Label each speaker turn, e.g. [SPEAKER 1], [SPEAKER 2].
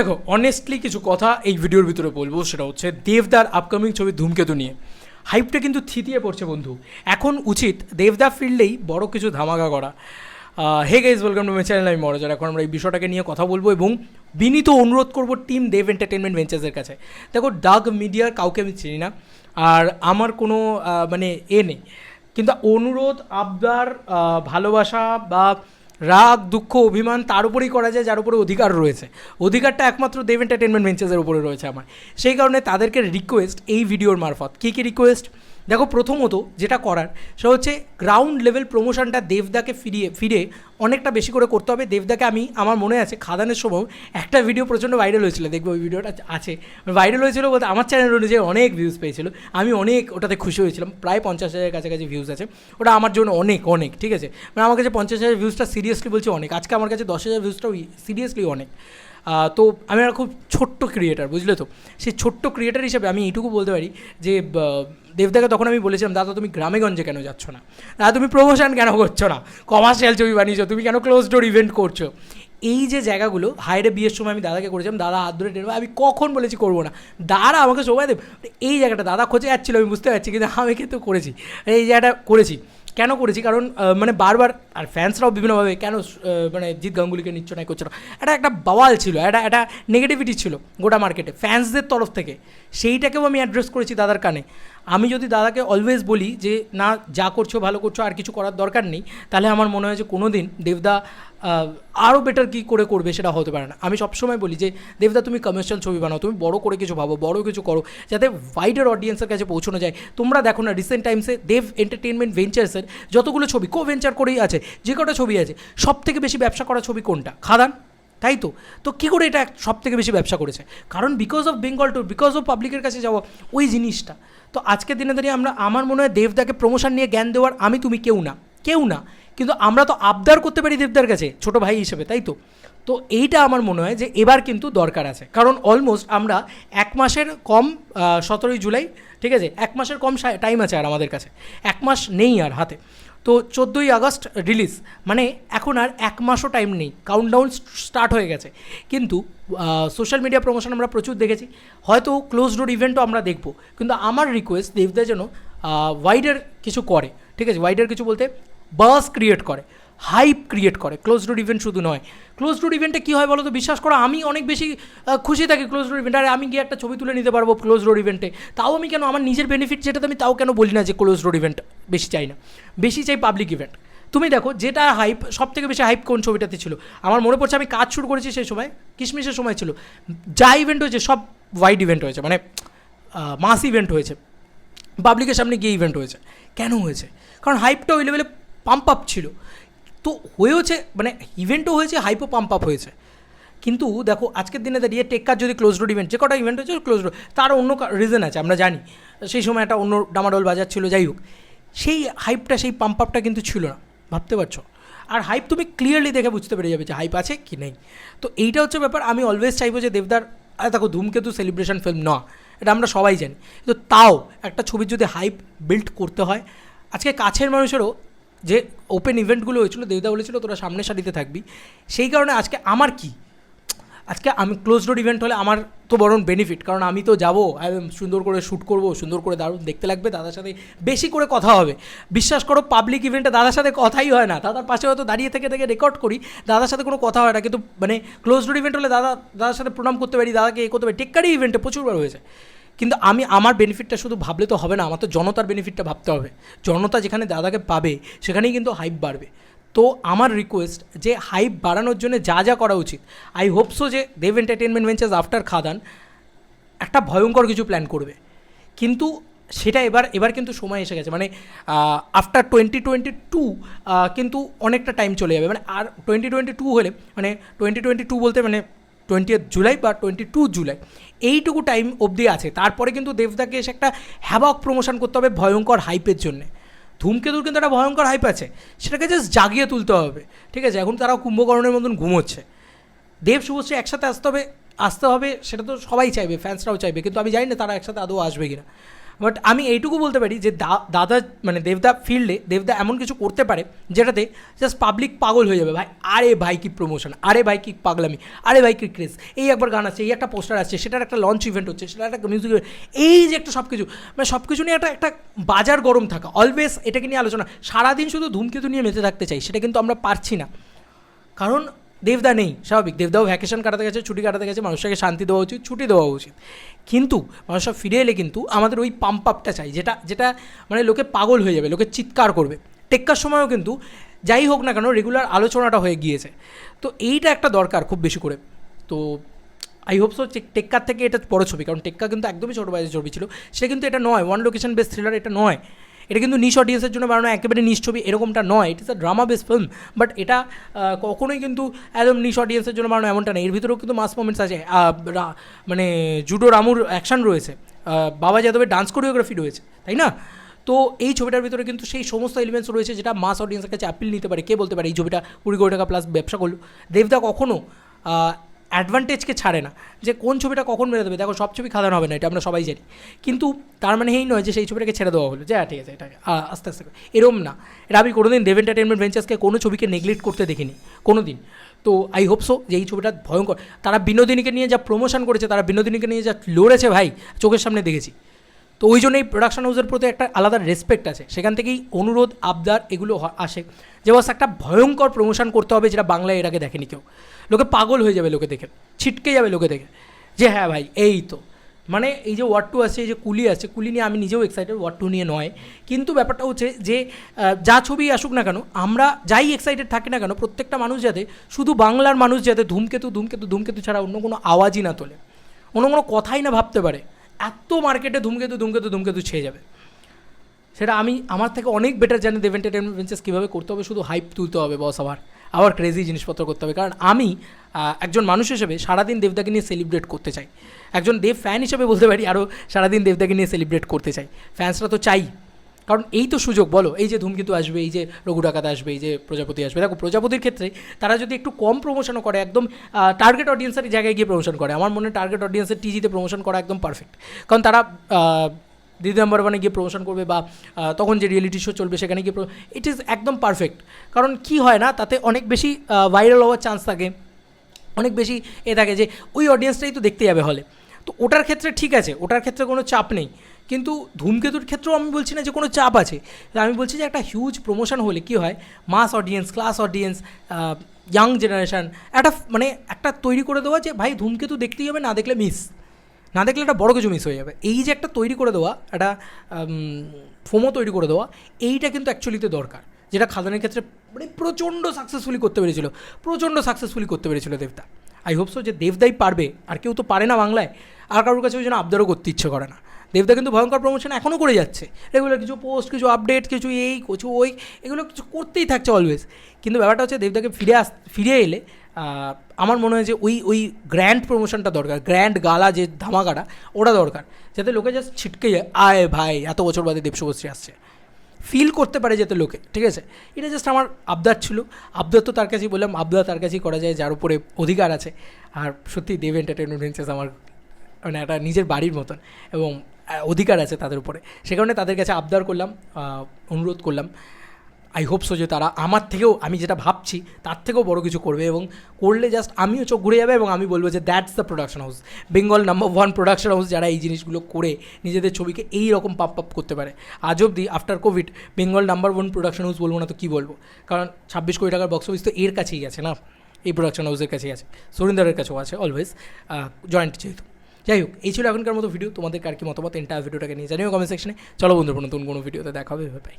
[SPEAKER 1] দেখো অনেস্টলি কিছু কথা এই ভিডিওর ভিতরে বলব, সেটা হচ্ছে দেবদার আপকামিং ছবি ধূমকেতু নিয়ে। হাইপটা কিন্তু থিতিয়ে পড়ছে, বন্ধু। এখন উচিত দেবদা ফিল্ডেই বড় কিছু ধামাকা করা। Hey guys welcome to my channel আমি মরজার এখন আমরা এই বিষয়টাকে নিয়ে কথা বলব এবং বিনীত অনুরোধ করব টিম দেব এন্টারটেনমেন্ট ভেঞ্চার্সের কাছে। দেখো ডাগ মিডিয়ার কাউকে আমি চিনি না, আর আমার কোনো মানে এ নেই। কিন্তু অনুরোধ, আবদার ভালোবাসা বা রাগ, দুঃখ, অভিমান তার উপরেই করা যায়, যার উপরে অধিকার রয়েছে। অধিকারটা একমাত্র দেব এন্টারটেনমেন্ট ভেঞ্চার্সের উপরে রয়েছে আমার। সেই কারণে তাদেরকে রিকোয়েস্ট এই ভিডিওর মারফত। কী কী রিকোয়েস্ট দেখো প্রথমত যেটা করার, সেটা হচ্ছে গ্রাউন্ড লেভেল প্রমোশনটা দেবদাকে ফিরিয়ে, ফিরে অনেকটা বেশি করে করতে হবে। দেবদাকে আমি, আমার মনে আছে, খাদানের সময় একটা ভিডিও প্রচণ্ড ভাইরাল হয়েছিল, দেখব ওই ভিডিওটা আছে। ভাইরাল হয়েছিল বলতে আমার চ্যানেল অনুযায়ী অনেক ভিউজ পেয়েছিল। আমি অনেক ওটাতে খুশি হয়েছিলাম, প্রায় পঞ্চাশ হাজারের কাছাকাছি ভিউজ আছে। ওটা আমার জন্য অনেক অনেক, ঠিক আছে? মানে আমার কাছে পঞ্চাশ হাজার ভিউজটা সিরিয়াসলি বলছি অনেক। আজকে আমার কাছে দশ হাজার ভিউজটাও সিরিয়াসলি অনেক। তো আমি একটা খুব ছোট্ট ক্রিয়েটার বুঝলে তো? সেই ছোট্ট ক্রিয়েটার হিসেবে আমি এইটুকু বলতে পারি যে দেবদাকে তখন আমি বলেছিলাম, দাদা, তুমি গ্রামেগঞ্জে কেন যাচ্ছ না? দাদা, তুমি প্রমোশন কেন করছ না? কমার্শিয়াল ছবি বানিয়েছো, তুমি কেন ক্লোজ ডোর ইভেন্ট করছ? এই যে জায়গাগুলো হাইরে বিয়ের সময় আমি দাদাকে করেছিলাম, দাদা, হাত ধরে টেনে আমি কখন বলেছি, করব না। দাদা আমাকে সময় দেব। এই জায়গাটা দাদা খোঁজে যাচ্ছিল, আমি বুঝতে পারছি, কিন্তু আমি কিন্তু করেছি। এই জায়গাটা করেছি। কেন করেছি? কারণ মানে বারবার, আর ফ্যান্সরাও বিভিন্নভাবে, কেন মানে জিৎ গাঙ্গুলিকে নিচ্ছ না করছ না? এটা একটা বাওয়াল ছিল এটা একটা নেগেটিভিটি ছিল গোটা মার্কেটে ফ্যান্সদের তরফ থেকে। সেইটাকেও আমি অ্যাড্রেস করেছি দাদার কানে। আমি যদি দাদাকে অলওয়েজ বলি যে, না, যা করছ, ভালো করছ, আর কিছু করার দরকার নেই, তাহলে আমার মনে হয় যে কোনো দিন দেবদা আরও বেটার কী করে করবে সেটা হতে পারে না। আমি সবসময় বলি যে, দেবদা, তুমি কমার্শিয়াল ছবি বানাও, তুমি বড় করে কিছু ভাবো, বড় কিছু করো, যাতে ওয়াইডার অডিয়েন্সের কাছে পৌঁছানো যায়। তোমরা দেখো না রিসেন্ট টাইমসে দেব এন্টারটেনমেন্ট ভেঞ্চার্সের যতগুলো ছবি কো ভেঞ্চার করেই আছে, যে কটা ছবি আছে সব থেকে বেশি ব্যবসা করা ছবি কোনটা? খাদান? তাই তো? তো কী করে এটা সব থেকে বেশি ব্যবসা করেছে? কারণ because of Bengal tour because of পাবলিকের কাছে যাওয়া, ওই জিনিসটা। তো আজকের দিনে দাঁড়িয়ে আমরা, আমার মনে হয় দেবদাকে প্রমোশন নিয়ে জ্ঞান দেওয়ার আমি তুমি কেউ না। কেউ না। কিন্তু আমরা তো আবদার করতে পারি দেবদার কাছে, ছোট ভাই হিসেবে, তাই তো? তো এইটা আমার মনে হয় যে এবার কিন্তু দরকার আছে। কারণ অলমোস্ট আমরা এক মাসের কম সতেরোই জুলাই, ঠিক আছে? এক মাসের কম টাইম আছে আর আমাদের কাছে। এক মাস নেই আর হাতে। তো চোদ্দোই আগস্ট রিলিজ মানে এখন আর এক মাসও টাইম নেই কাউন্টডাউন স্টার্ট হয়ে গেছে। কিন্তু সোশ্যাল মিডিয়া প্রমোশন আমরা প্রচুর দেখেছি। হয়তো ক্লোজ ডোর ইভেন্টও আমরা দেখব। কিন্তু আমার রিকোয়েস্ট দেবদা যেন ওয়াইডার কিছু করে। ঠিক আছে ওয়াইডার কিছু বলতে বাস ক্রিয়েট করে। হাইপ ক্রিয়েট করে। ক্লোজ ডোর ইভেন্ট শুধু নয়। ক্লোজ ডোর ইভেন্টে কী হয় বলো তো? বিশ্বাস করো, আমি অনেক বেশি খুশি থাকি ক্লোজ ডোর ইভেন্ট আরে, আমি গিয়ে একটা ছবি তুলে নিতে পারব ক্লোজ ডোর ইভেন্টে তাও আমি কেন, আমার নিজের বেনিফিট যেটা আমি তাও কেন বলি না যে ক্লোজ ডোর ইভেন্ট বেশি চাই না। বেশি চাই পাবলিক ইভেন্ট তুমি দেখো, যেটা হাইপ সব থেকে বেশি হাইপ কোন ছবিটাতে ছিল? আমার মনে পড়ছে আমি কাজ শুরু করেছি সেই সময়, কিশমিশের সময় ছিল। যা ইভেন্ট হয়েছে, সব ওয়াইড ইভেন্ট হয়েছে। মানে মাস ইভেন্ট হয়েছে। পাবলিকের সামনে গিয়ে ইভেন্ট হয়েছে। কেন হয়েছে? কারণ হাইপটা ওই লেভেলে পাম্প আপ ছিল। তো হয়েওছে মানে ইভেন্টও হয়েছে হাইপও পাম্প আপ হয়েছে। কিন্তু দেখো, আজকের দিনে দাঁড়িয়ে টেক্কার যদি ক্লোজ রোড ইভেন্ট যে কটা ইভেন্ট হয়েছে ক্লোজ রোড তার অন্য রিজন আছে, আমরা জানি। সেই সময় একটা অন্য ডামাডোল বাজার ছিল, যাই হোক। সেই হাইপটা সেই পাম্প আপটা কিন্তু ছিল না, ভাবতে পারছ? আর হাইপ তুমি ক্লিয়ারলি দেখে বুঝতে পেরে যাবে যে হাইপ আছে কি নেই। তো এইটা হচ্ছে ব্যাপার, আমি অলওয়েজ চাইব যে দেবদার, আরে দেখো, ধূমকেতু সেলিব্রেশন ফিল্ম না, এটা আমরা সবাই জানি। কিন্তু তাও একটা ছবির যদি হাইপ বিল্ড করতে হয়, আজকে কাছের মানুষেরও যে ওপেন ইভেন্টগুলো হয়েছিল দেবদা বলেছিল, তোরা সামনের সারিতে থাকবি। সেই কারণে আজকে আমার কি? আজকে আমি ক্লোজ ডোর ইভেন্ট হলে আমার তো বরং বেনিফিট কারণ আমি তো যাব সুন্দর করে শ্যুট করব, সুন্দর করে দারুণ, দেখতে লাগবে, দাদার সাথে বেশি করে কথা হবে। বিশ্বাস করো পাবলিক ইভেন্টে দাদার সাথে কথাই হয় না। দাদার পাশে হয়তো দাঁড়িয়ে থেকে থেকে রেকর্ড করি, দাদার সাথে কোনো কথা হয় না, কিন্তু মানে ক্লোজ ডোর ইভেন্ট হলে দাদা, দাদার সাথে প্রণাম করতে পারি, দাদাকে এ করতে পারি। টেক্কারি ইভেন্টে প্রচুরবার হয়েছে। কিন্তু আমি আমার বেনিফিটটা শুধু ভাবলে তো হবে না, আমার তো জনতার বেনিফিটটা ভাবতে হবে। জনতা যেখানে দাদাকে পাবে, সেখানেই কিন্তু হাইপ বাড়বে। তো আমার রিকোয়েস্ট যে হাইপ বাড়ানোর জন্য যা যা করা উচিত আই হোপ সো যে Dev entertainment ventures after Khadaan একটা ভয়ঙ্কর কিছু প্ল্যান করবে। কিন্তু সেটা এবার এবার কিন্তু সময় এসে গেছে। মানে আফটার টোয়েন্টি টোয়েন্টি টু কিন্তু অনেকটা টাইম চলে যাবে। মানে আর টোয়েন্টি টোয়েন্টি টু হলে মানে টোয়েন্টি টোয়েন্টি টু বলতে মানে টোয়েন্টি জুলাই বা টোয়েন্টি টু জুলাই এইটুকু টাইম অবধি আছে। তারপরে কিন্তু দেবদাকে এসে একটা হ্যাবক প্রমোশন করতে হবে ভয়ঙ্কর হাইপের জন্যে। ধূমকেতুর কিন্তু একটা ভয়ঙ্কর হাইপ আছে, সেটাকে জাস্ট জাগিয়ে তুলতে হবে। ঠিক আছে, এখন তারাও কুম্ভকর্ণের মতন ঘুমোচ্ছে। দেব শুভশ্রী একসাথে আসতে হবে আসতে হবে, সেটা তো সবাই চাইবে ফ্যান্সরাও চাইবে, কিন্তু আমি জানি না তারা একসাথে আদৌ আসবে কিনা। বাট আমি এইটুকু বলতে পারি যে দাদা মানে দেবদা ফিল্ডে দেবদা এমন কিছু করতে পারে যেটাতে জাস্ট পাবলিক পাগল হয়ে যাবে। ভাই, আরে ভাই কি প্রমোশন আরে ভাই কি পাগলামি, আরে ভাই কি ক্রেজ এই একবার গান আছে এই একটা পোস্টার আছে সেটার একটা লঞ্চ ইভেন্ট হচ্ছে, সেটার একটা মিউজিক এই যে একটা সব কিছু মানে সব কিছু নিয়ে একটা একটা বাজার গরম থাকা। অলওয়েজ এটাকে নিয়ে আলোচনা। সারাদিন শুধু ধূমকেতু নিয়ে মেতে থাকতে চাই, সেটা কিন্তু আমরা পারছি না। কারণ দেবদা নেই, স্বাভাবিক। দেবদাও ভ্যাকেশন কাটাতে গেছে, ছুটি কাটাতে গেছে মানুষকে শান্তি দেওয়া উচিত, ছুটি দেওয়া উচিত। কিন্তু মানুষরা ফিরে এলে কিন্তু আমাদের ওই পাম্প আপটা চাই, যেটা যেটা মানে লোকে পাগল হয়ে যাবে, লোকে চিৎকার করবে। টেক্কার সময়ও কিন্তু যাই হোক না কেন রেগুলার আলোচনাটা হয়ে গিয়েছে। তো এইটা একটা দরকার খুব বেশি করে। তো আই হোপ সো টেক্কার থেকে এটা বড় ছবি, কারণ টেক্কা কিন্তু একদমই ছোটো বাজের ছবি ছিল। সেটা কিন্তু এটা নয় ওয়ান লোকেশন বেস থ্রিলার এটা নয়। এটা কিন্তু নিশ অডিয়েন্সের জন্য বানানো একেবারে নিশ ছবি, এরকমটা নয়। It is a drama base film but এটা কখনোই কিন্তু একদম নিশ অডিয়েন্সের জন্য বানানো এমনটা নেই এর ভিতরেও কিন্তু মাস মোমেন্টস আছে। মানে জুডো রামুর অ্যাকশন রয়েছে। বাবা যাদবের ডান্স কোরিওগ্রাফি রয়েছে, তাই না? তো এই ছবিটার ভিতরে কিন্তু সেই সমস্ত এলিমেন্টস রয়েছে যেটা মাস অডিয়েন্সের কাছে অ্যাপিল নিতে পারে। কে বলতে পারে? এই ছবিটা কুড়ি কোটি টাকা প্লাস ব্যবসা করল। দেবদা কখনও অ্যাডভান্টেজকে ছাড়ে না। যে কোন ছবিটা কখন মেরে দেবে? দেখো, সব ছবি খাদানো হবে না, এটা আমরা সবাই জানি। কিন্তু তার মানে এই নয় যে সেই ছবিটাকে ছেড়ে দেওয়া হলো। যে হ্যাঁ ঠিক আছে, এটাকে আস্তে আস্তে। এরম না। এটা আমি কোনোদিন দেব এন্টারটেনমেন্ট ভেঞ্চার্সকে কোনো ছবিকে নেগলেক্ট করতে দেখিনি। কোনো দিন তো আই হোপ সো যে এই ছবিটা ভয়ঙ্কর। তারা বিনোদিনীকে নিয়ে যা প্রমোশন করেছে, তারা বিনোদিনীকে নিয়ে যা লড়েছে ভাই, চোখের সামনে দেখেছি। তো ওই জন্যই প্রোডাকশন হাউসের প্রতি একটা আলাদা রেসপেক্ট আছে। সেখান থেকেই অনুরোধ, আবদার এগুলো আসে। যে বাস একটা ভয়ঙ্কর প্রমোশন করতে হবে যেটা বাংলায় এর আগে দেখেনি কেউ। লোকে পাগল হয়ে যাবে লোকে দেখে, ছিটকে যাবে লোকে দেখে। যে হ্যাঁ ভাই, এই তো। মানে এই যে ওয়ার্ড টু আছে, এই যে কুলি আছে, কুলি নিয়ে আমি নিজেও এক্সাইটেড ওয়ার্ড টু নিয়ে নয়। কিন্তু ব্যাপারটা হচ্ছে যে যা ছবি আসুক না কেন, আমরা যাই এক্সাইটেড থাকি না কেন, প্রত্যেকটা মানুষ যাতে, শুধু বাংলার মানুষ যাতে ধূমকেতু ধূমকেতু ধূমকেতু ছাড়া অন্য কোনো আওয়াজই না তোলে। অন্য কোনো কথাই না ভাবতে পারে। এত মার্কেটে ধূমকেতু ধূমকেতু ধূমকেতু ছেয়ে যাবে। সেটা আমি, আমার থেকে অনেক বেটার জানি দেব এন্টারটেনমেন্ট ভেঞ্চার্স কীভাবে করতে হবে, শুধু হাইপ তুলতে হবে বস আবার আবার ক্রেজি জিনিসপত্র করতে হবে। কারণ আমি একজন মানুষ হিসেবে সারাদিন দেবদাকে নিয়ে সেলিব্রেট করতে চাই। একজন দেব ফ্যান হিসেবে বলতে পারি আরও সারাদিন দেবদাকে নিয়ে সেলিব্রেট করতে চাই। ফ্যান্সরা তো চাই। কারণ এই তো সুযোগ, বলো, এই যে ধূমকেতু আসবে, এই যে রঘু ডাকাত আসবে, এই যে প্রজাপতি আসবে। দেখো, প্রজাপতির ক্ষেত্রে তারা যদি একটু কম প্রমোশনও করে, একদম টার্গেট অডিয়েন্সের জায়গায় গিয়ে প্রমোশন করে, আমার মনে টার্গেট অডিয়েন্সের টিজিতে প্রমোশন করা একদম পারফেক্ট কারণ তারা দিদি নাম্বার ওয়ানে গিয়ে প্রমোশন করবে বা তখন যে রিয়েলিটি শো চলবে, সেখানে গিয়ে ইট ইজ একদম পারফেক্ট কারণ কি হয় না, তাতে অনেক বেশি ভাইরাল হওয়ার চান্স থাকে। অনেক বেশি এ থাকে যে, ওই অডিয়েন্সটাই তো দেখতে যাবে হলে তো ওটার ক্ষেত্রে ঠিক আছে, ওটার ক্ষেত্রে কোনো চাপ নেই। কিন্তু ধূমকেতুর ক্ষেত্রেও আমি বলছি না যে কোনো চাপ আছে। আমি বলছি যে একটা হিউজ প্রমোশন হলে কি হয়? Mass audience class audience young generation একটা মানে একটা তৈরি করে দেওয়া যে ভাই ধূমকেতু দেখতেই হবে, না দেখলে মিস না দেখলে একটা বড় কিছু মিস হয়ে যাবে। এই যে একটা তৈরি করে দেওয়া, একটা ফোমো তৈরি করে দেওয়া, এইটা কিন্তু অ্যাকচুয়ালিতে দরকার। যেটা খাদানের ক্ষেত্রে মানে প্রচণ্ড সাকসেসফুলি করতে পেরেছিল। প্রচণ্ড সাকসেসফুলি করতে পেরেছিল দেবদা। আই হোপ সো যে দেবদাই পারবে, আর কেউ তো পারে না বাংলায়। আর কারোর কাছে ওই জন্য আবদারও করতে ইচ্ছে করে না। দেবদা কিন্তু ভয়ঙ্কর প্রমোশন এখনও করে যাচ্ছে। রেগুলার কিছু পোস্ট কিছু আপডেট কিছু এই, কিছু ওই, এগুলো কিছু করতেই থাকছে অলওয়েজ কিন্তু ব্যাপারটা হচ্ছে দেবদাকে ফিরে আস, ফিরে এলে আমার মনে হয় যে ওই ওই গ্র্যান্ড প্রমোশনটা দরকার। গ্র্যান্ড গালা যে ধামাকাটা, ওটা দরকার। যাতে লোকে জাস্ট ছিটকে যায়, আয় ভাই, এত বছর বাদে দেবশুভশ্রী আসছে। ফিল করতে পারে যাতে লোকে, ঠিক আছে? এটা জাস্ট আমার আবদার ছিল। আবদার তো তার কাছেই বললাম, আবদার তার কাছেই করা যায়, যার উপরে অধিকার আছে। আর সত্যি দেব এন্টারটেনমেন্ট আমার মানে একটা নিজের বাড়ির মতন এবং অধিকার আছে তাদের উপরে। সে কারণে তাদের কাছে আবদার করলাম অনুরোধ করলাম। আই হোপ সো যে তারা আমার থেকেও, আমি যেটা ভাবছি, তার থেকেও বড় কিছু করবে এবং করলে জাস্ট আমিও চোখ ঘুরে যাবে এবং আমি বলব যে that's the production house Bengal number one production house যারা এই জিনিসগুলো করে, নিজেদের ছবিকে এই রকম পাপ পাপ করতে পারে। আজ অবধি after COVID Bengal number one production house বলব না তো কী বলব? কারণ ছাব্বিশ কোটি টাকার বক্স অফিস তো এর কাছেই আছে না? এই প্রোডাকশন হাউসের কাছেই আছে। সরিন্দারের কাছেও আছে অলওয়েজ জয়েন্ট যেহেতু। যাই হোক এই ছিল এখনকার মতো ভিডিও। তোমাদের কার কি মতামত এন্টার ভিডিওটাকে নিয়ে জানিও কমেন্ট সেকশনে চলো বন্ধুরা, নতুন কোনো ভিডিওতে দেখা হবে পাই